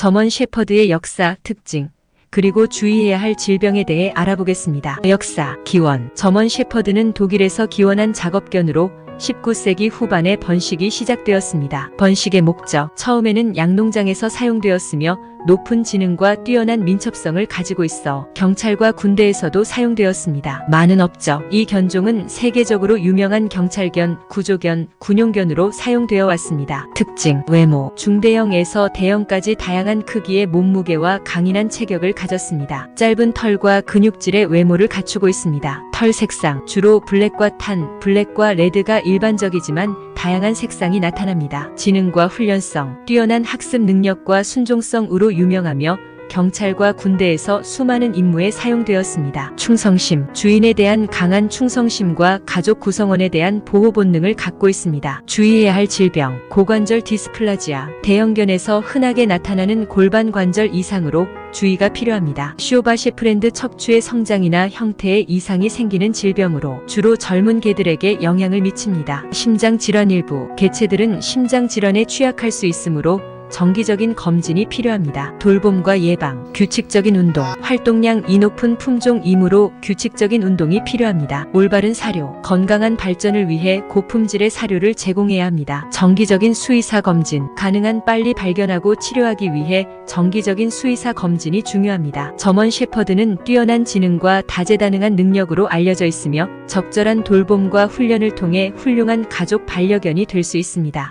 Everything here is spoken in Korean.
점원 셰퍼드의 역사, 특징, 그리고 주의해야 할 질병에 대해 알아보겠습니다. 역사, 기원. 점원 셰퍼드는 독일에서 기원한 작업견으로 19세기 후반에 번식이 시작되었습니다. 번식의 목적. 처음에는 양농장에서 사용되었으며 높은 지능과 뛰어난 민첩성을 가지고 있어 경찰과 군대에서도 사용되었습니다. 많은 업적. 이 견종은 세계적으로 유명한 경찰견, 구조견, 군용견으로 사용되어 왔습니다. 특징. 외모. 중대형에서 대형까지 다양한 크기의 몸무게와 강인한 체격을 가졌습니다. 짧은 털과 근육질의 외모를 갖추고 있습니다. 털 색상. 주로 블랙과 탄, 블랙과 레드가 일반적이지만 다양한 색상이 나타납니다. 지능과 훈련성, 뛰어난 학습 능력과 순종성으로 유명하며 경찰과 군대에서 수많은 임무에 사용되었습니다. 충성심, 주인에 대한 강한 충성심과 가족 구성원에 대한 보호 본능을 갖고 있습니다. 주의해야 할 질병, 고관절 디스플라지아, 대형견에서 흔하게 나타나는 골반 관절 이상으로 주의가 필요합니다. 쇼바 셰프랜드 척추의 성장이나 형태에 이상이 생기는 질병으로 주로 젊은 개들에게 영향을 미칩니다. 심장 질환 일부, 개체들은 심장 질환에 취약할 수 있으므로 정기적인 검진이 필요합니다. 돌봄과 예방, 규칙적인 운동, 활동량이 높은 품종이므로 규칙적인 운동이 필요합니다. 올바른 사료, 건강한 발전을 위해 고품질의 사료를 제공해야 합니다. 정기적인 수의사 검진, 가능한 빨리 발견하고 치료하기 위해 정기적인 수의사 검진이 중요합니다. 점원 셰퍼드는 뛰어난 지능과 다재다능한 능력으로 알려져 있으며 적절한 돌봄과 훈련을 통해 훌륭한 가족 반려견이 될 수 있습니다.